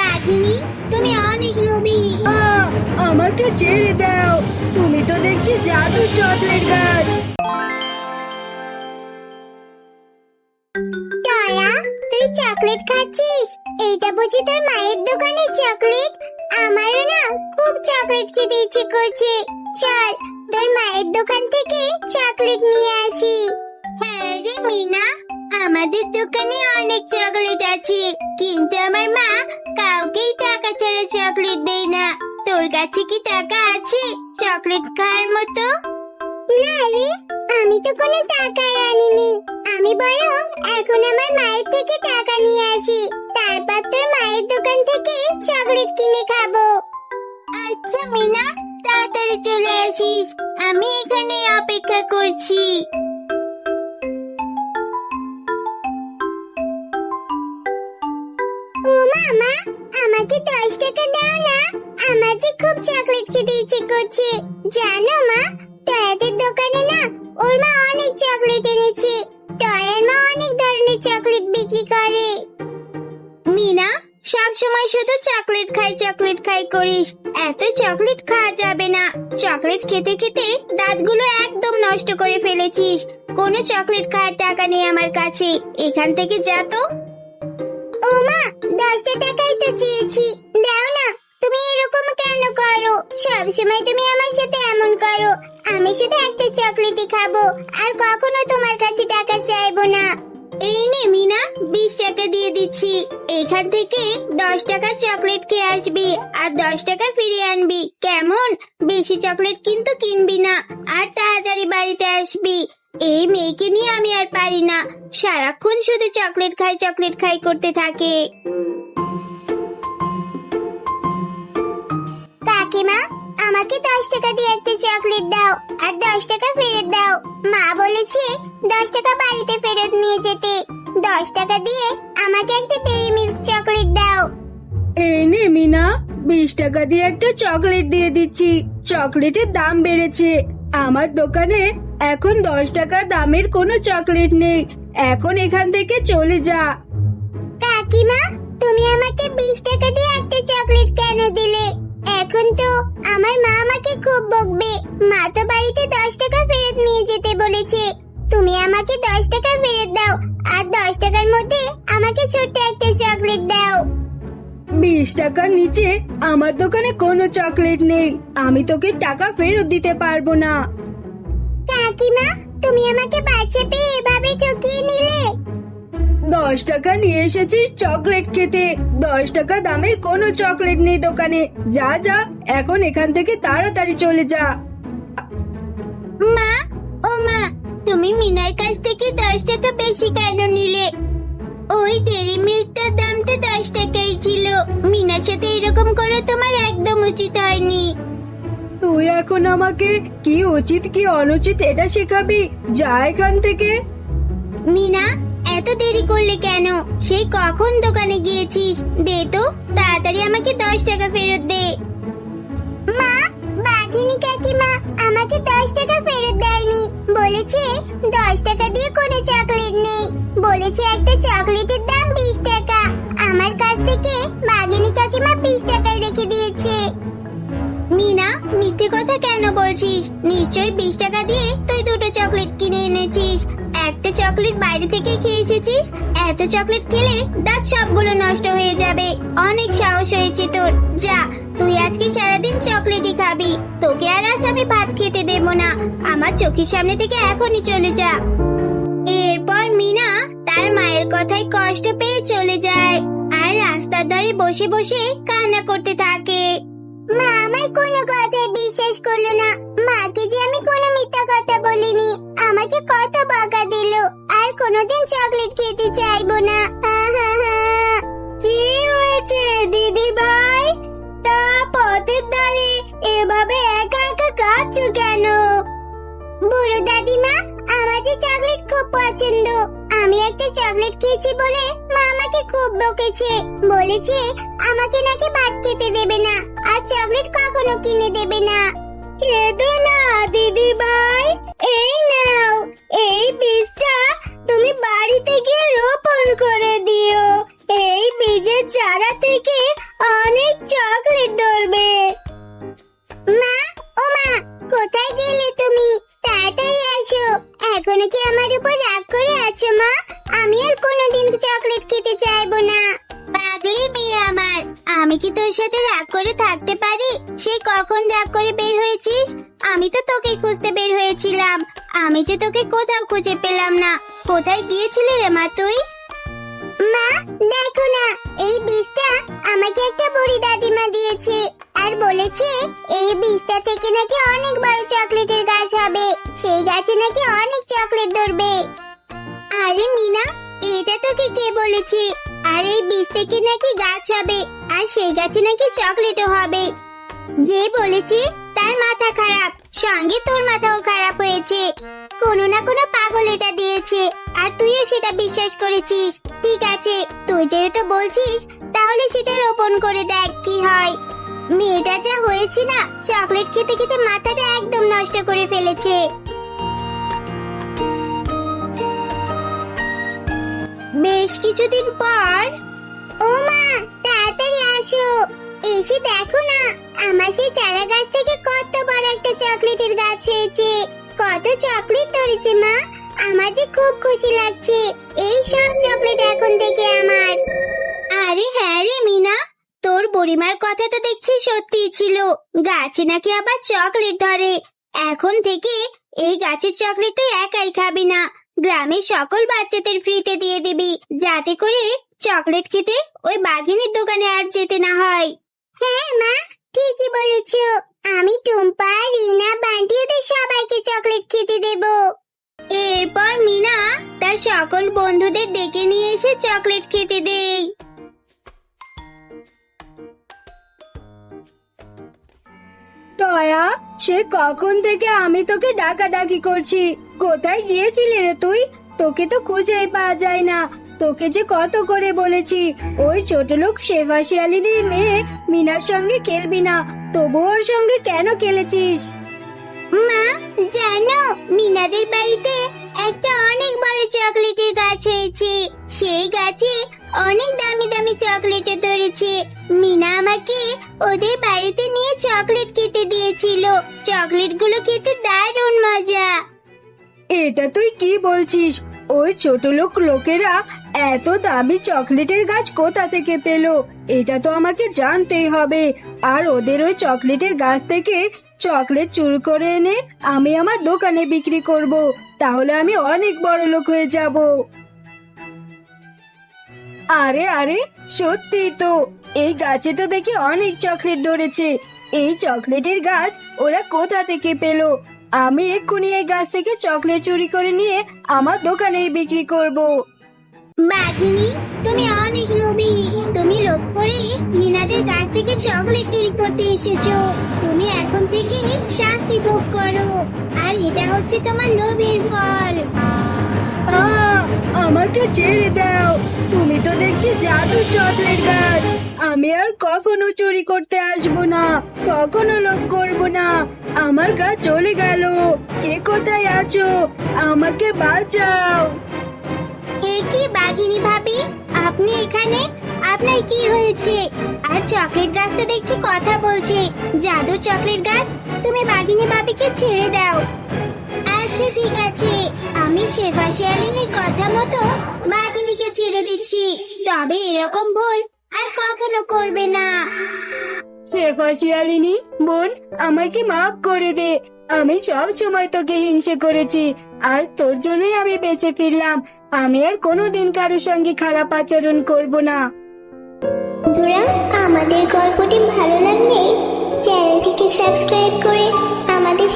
বাঘিনী তুমি অনেক লোভী। আমাকে ছেড়ে দাও। তুমি তো দেখছি জাদু চকলেট গাছ। তুই চকলেট খাচ্ছিস? এইটা বুঝি তোর মায়ের দোকানের চকলেট? আমারও না খুব চকলেট খেতে ইচ্ছে করছে। চল তোর মায়ের দোকান থেকে চকলেট নিয়ে আসি। হ্যাঁ রে মিনা আমাদের দোকানে অনেক চকলেট আছে কিন্তু আমার মা কাউকেই টাকা ছাড়া চকলেট দেয় না। তোর কাছে কি টাকা আছে চকলেট খাওয়ার মতো? না রে আমি তো কোনো টাকাই আনিনি। আমি বরং এখন আমার মায়ের থেকে টাকা নিয়ে আসি। তারপর তোর মায়ের দোকান থেকে চকলেট কিনে খাব। আচ্ছা মিনা তাড়াতাড়ি চলে আসিস। আমি এখানে অপেক্ষা করছি। আমাকে দশ টাকা দাও না। আমার যে খুব চকলেট খেতে ইচ্ছে করছে। জানো মা টয়াদের দোকানে না ওর মা অনেক চকলেট এনেছে। টয়ার মা অনেক ধরনের চকলেট বিক্রি করে। মিনা, সব সময় শুধু চকলেট খাই চকলেট খাই করিস। এত চকলেট খাওয়া যাবে না। চকলেট খেতে খেতে দাঁতগুলো একদম নষ্ট করে ফেলেছিস। কোনো চকলেট খাওয়ার টাকা নেই আমার কাছে। এখান থেকে যা তো। ও মা, দশটা টাকাই তো চেয়েছি। দাও না, তুমি এরকম কেন করো? সবসময় তুমি আমার সাথে এমন করো। আমি শুধু একটা চকলেটই খাব, আর কখনো তোমার কাছে টাকা চাইব না। এই নে, মিনা, বিশ টাকা দিয়ে দিচ্ছি। এখান থেকে দশ টাকা চকলেট খেয়ে আসবি, আর দশ টাকা ফিরিয়ে আনবি। কেমন? বেশি চকলেট কিন্তু কিনবি না, আর তাড়াতাড়ি বাড়িতে আসবি। এই মেয়েকে নিয়ে আমি আর পারি না। সারাক্ষণ শুধু চকলেট খাই চকলেট খাই করতে থাকে। কাকিমা, আমাকে দশ টাকা দিয়ে একটা চকলেট দাও আর দশ টাকা ফেরত দাও। মা বলেছে দশ টাকা বাড়িতে ফেরত নিয়ে যেতে। দশ টাকা দিয়ে আমাকে একটা ডেইরি মিল্ক চকলেট দাও। এই নে মিনা, বিশ টাকা দিয়ে একটা চকলেট দিয়ে দিচ্ছি। চকলেটের দাম বেড়েছে। আমার দোকানে এখন দশ টাকা দামের কোনো চকলেট নেই। এখন এখান থেকে চলে যা। কাকিমা, তুমি আমাকে বিশ টাকা দিয়ে একটা চকলেট কেন দিলে? এখন তো আমার মা আমাকে খুব বকবে। মা তো বাড়িতে দশ টাকা ফেরত নিয়ে যেতে বলেছে। তুমি আমাকে দশ টাকা ফেরত দাও, আর দশ টাকার মধ্যে আমাকে ছোট্ট একটা চকলেট দাও। বিশ টাকার নিচে আমার দোকানে কোনো চকলেট নেই। আমি তোকে টাকা ফেরত দিতে পারব না। কাকিমা তুমি আমাকে বাচ্চা পেয়ে এভাবে ঠকিয়ে নিলে? দশ টাকা নিয়ে এসেছিস চকলেট খেতে। দশ টাকা দামের কোনো চকলেট নেই দোকানে। যা যা এখন এখান থেকে তাড়াতাড়ি চলে যা। মা ও মা তুমি মিনার কাছ থেকে দশ টাকা বেশি কেন নিলে? ওই ডেরি মিল্কটার দাম তো দশ টাকাই ছিল। মিনার সাথে এরকম করা তোমার একদম উচিত হয়নি। তুই এখন আমাকে কি উচিত কি অনুচিত এটা শেখাবি? যা এখান থেকে। মিনা এত দেরি করলে কেন? সেই কখন দোকানে গিয়েছিস? দে তো তাড়াতাড়ি আমাকে দশ টাকা ফেরত দে। মা বাঘিনী কাকিমা আমাকে দশ টাকা ফেরত দেয়নি। বলেছে দশ টাকা দিয়ে কোনো চকলেট নেই। বলেছে একটা চকলেটের দাম বিশ টাকা। আমার কাছ থেকে বাঘিনী কাকিমা বিশ টাকায় রেখে দিয়েছে। মিনা, মিথ্যে কথা কেন বলছিস? নিশ্চয়ই বিশ টাকা দিয়ে তুই দুটো চকলেট কিনে এনেছিস। একটা চকলেট বাইরে থেকে খেয়ে এসেছিস? এত চকলেট খেলে দাঁত সবগুলো নষ্ট হয়ে যাবে। অনেক সাহস হয়েছে তোর। যা, তুই আজকে সারাদিন চকলেটই খাবি। তোকে আর আজ আমি ভাত খেতে দেব না। আমার চোখের সামনে থেকে এখনই চলে যা। এরপর মিনা তার মায়ের কথায় কষ্ট পেয়ে চলে যায় আর রাস্তার ধারে বসে বসে কান্না করতে থাকে। মা আমার কোনো বিশ্বাস করল না। মাকে যে আমি কোনো মিথ্যা কথা বলিনি, আমাকে কত দিল। আর কোনোদিন চকলেট খেতে চাইব না। কি হয়েছে দিদি ভাই তা পথের ধারে এভাবে একা একা কাঁদছো কেন? বুড়ো দাদিমা, আমার যে চকলেট খুব পছন্দ। আমি একটা চকলেট খেয়েছি বলে মা আমাকে খুব বকেছে। বলেছে, আমাকে নাকি ভাত খেতে দেবে না, আর চকলেট কখনো কিনে দেবে না। কেঁদো না দিদি ভাই এই নাও, এই বীজটা তুমি বাড়িতে গিয়ে রোপণ করে দিও। এই বীজের চারা থেকে অনেক চকলেট হয়েছিস? আমি তো তোকে খুঁজতে বের হয়েছিলাম। আমি যে তোকে কোথাও খুঁজে পেলাম না। কোথায় গিয়েছিলি রে মা তুই? মা দেখো না এই বীজটা আমাকে একটা বুড়ি দাদিমা দিয়েছে। আর বলেছে এই বীজটা থেকে নাকি অনেক বড় চকলেটের গাছ হবে। সেই গাছে নাকি অনেক চকলেট ধরবে। আরে মিনা এটা তোকে কে বলেছে? আর এই বীজ থেকে নাকি গাছ হবে আর সেই গাছে নাকি চকলেটও হবে। যে বলেছে তার মাথা খারাপ। সঙ্গে তোর মাথাও খারাপ হয়েছে। কোনো না কোনো পাগল এটা দিয়েছে। আর তুইও সেটা বিশ্বাস করেছিস। ঠিক আছে, তুই যেহেতু বলছিস, তাহলে সেটা রোপণ করে দেখ কি হয়। মেয়েটা যা হয়েছে না, চকলেট খেতে খেতে মাথাটা একদম নষ্ট করে ফেলেছে। বেশ কিছুদিন পর ও মা, তাড়াতাড়ি আসো। এসে দেখো না, আমার সেই চারা গাছ থেকে কত বড় একটা চকলেটের গাছ হয়েছে। কত চকলেট ধরেছে মা, আমার যে খুব খুশি লাগছে। এই সব চকলেট এখন থেকে আমার। আরে হ্যাঁ রে মিনা, তোর বুড়িমার কথা তো দেখছি সত্যি ছিল। গাছে নাকি আবার চকলেট ধরে। এখন থেকে এই গাছের চকলেট তুই একাই খাবি না। গ্রামের সকল বাচ্চাদের ফ্রিতে দিয়ে দিবি, যাতে করে চকলেট খেতে ওই বাঘিনীর দোকানে আর যেতে না হয়। হ্যাঁ মা, ঠিকই বলেছ। আমি টুম্পা রিনা বান্টি সবাইকে চকলেট খেতে দেব। এরপর মিনা তার সকল বন্ধুদের ডেকে নিয়ে এসে চকলেট খেতে দেয়। টয়া, সে কখন থেকে আমি তোকে ডাকাডাকি করছি? কোথায় গিয়েছিলি রে তুই? তোকে তো খুঁজেই পাওয়া যায় না। তোকে যে কত করে বলেছি ওই ছোট লোক সেবা শিয়ালিনীর মেয়ে মিনার সঙ্গে খেলবি না তবু ওর সঙ্গে কেন খেলেছিস? মা জানো মিনাদের বাড়িতে একটা অনেক বড় চকলেটের গাছ হয়েছে। সেই গাছে অনেক দামি দামি চকলেটও ধরেছে। মিনা আমাকে ওদের বাড়িতে নিয়ে চকলেট খেতে দিয়েছিল। চকলেটগুলো খেতে দারুণ মজা। এটা তুই কি বলছিস? ওই ছোট লোক লোকেরা এত দামি চকলেটের গাছ কোথা থেকে পেল? এটা তো আমাকে জানতেই হবে। আর ওদের ওই চকলেটের গাছ থেকে চকলেট চুরি করে এনে আমি আমার দোকানে বিক্রি করব। তাহলে আমি অনেক বড় লোক হয়ে যাব। আরে আরে, সত্যি তো। এই গাছে তো দেখি অনেক চকলেট ধরেছে। এই চকলেটের গাছ ওরা কোথা থেকে পেল? আমি এক্ষুনি এই গাছ থেকে চকলেট চুরি করে নিয়ে আমার দোকানেই বিক্রি করব। বাঘিনী তুমি অনেক লোভী। তুমি লোভ করে মিনাদের কাছ থেকে চকলেট চুরি করতে এসেছ। তুমি এখন থেকে শাস্তি ভোগ করো। আর এটা হচ্ছে তোমার লোভের ফল। আমাকে ছেড়ে দাও। তুমি তো দেখছি জাদু চকলেট গাছ। আমি আর কখনো চুরি করতে আসব না। কখনো লোভ করব না। আমার গা চলে গেল। কে কোথায় আছো? আমাকে বাঁচাও। এ কি বাঘিনী ভাবি? আপনি এখানে? আপনার কি হয়েছে? আর চকলেট গাছ তো দেখছি কথা বলছে। জাদু চকলেট গাছ, তুমি বাঘিনী ভাবিকে ছেড়ে দাও। আচ্ছা ঠিক আছে। আমি শেফা শিয়ালিনীর কথা মতো বাঘিনীকে ছেড়ে দিচ্ছি। তবে এরকম ভুল আর কখনো করবে না। শেফা শিয়ালিনী বোন, আমাকে মাফ করে দে। আমি সব সময় তোকে হিংসে করেছি। আজ তোর জন্যই আমি বেঁচে ফিরলাম। আমি আর কোনোদিন কারোর সঙ্গে খারাপ আচরণ করব না। আমাদের গল্পটি ভালো লাগলে চ্যানেলটিকে সাবস্ক্রাইব করে আমাদের